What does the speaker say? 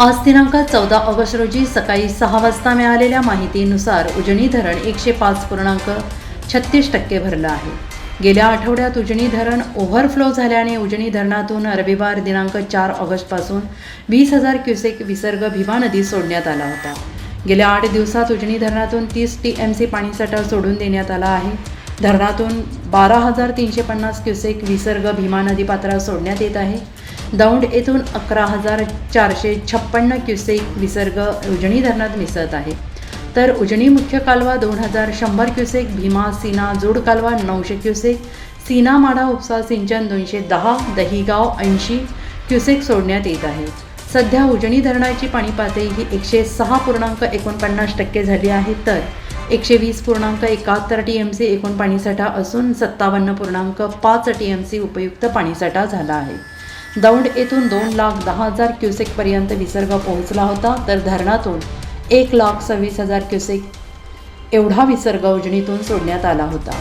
आज दिनांक चौदा ऑगस्ट रोजी सकाळी सहा वाजता मिळालेल्या माहितीनुसार उजनी धरण एकशे पाच पूर्णांक छत्तीस टक्के भरलं आहे. गेल्या आठवड्यात उजनी धरण ओव्हरफ्लो झाल्याने उजनी धरणातून रविवार दिनांक चार ऑगस्टपासून वीस हजार क्युसेक विसर्ग भीमा नदी सोडण्यात आला होता. गेल्या आठ दिवसात उजनी धरणातून तीस टी एम सी पाणीसाठा सोडून देण्यात आला आहे. धरणातून बारा हजार तीनशे पन्नास क्युसेक विसर्ग भीमा नदी पात्रात सोडण्यात येत आहे. दौंड येथून अकरा हजार चारशे छप्पन्न क्युसेक विसर्ग उजनी धरणात मिसळत आहे. तर उजनी मुख्य कालवा दोन हजार शंभर क्युसेक भीमा सीना जोड कालवा नऊशे क्युसेक सीना माढा उपसा सिंचन दोनशे दहा दहिगाव ऐंशी क्युसेक सोडण्यात येत आहे. सध्या उजनी धरणाची पाणी पातळी ही एकशे सहा पूर्णांक एकोणपन्नास टक्के झाली आहे. तर एकशे वीस पूर्णांक एकाहत्तर टी एम सी एकूण पाणीसाठा असून सत्तावन्न पूर्णांक पाच टी एम सी उपयुक्त पाणीसाठा झाला आहे. दौंड येथून दोन लाख दहा हजार क्युसेकपर्यंत विसर्ग पोहोचला होता तर धरणातून एक लाख सव्वीस हजार क्युसेक एवढा विसर्ग उजनीतून सोडण्यात आला होता.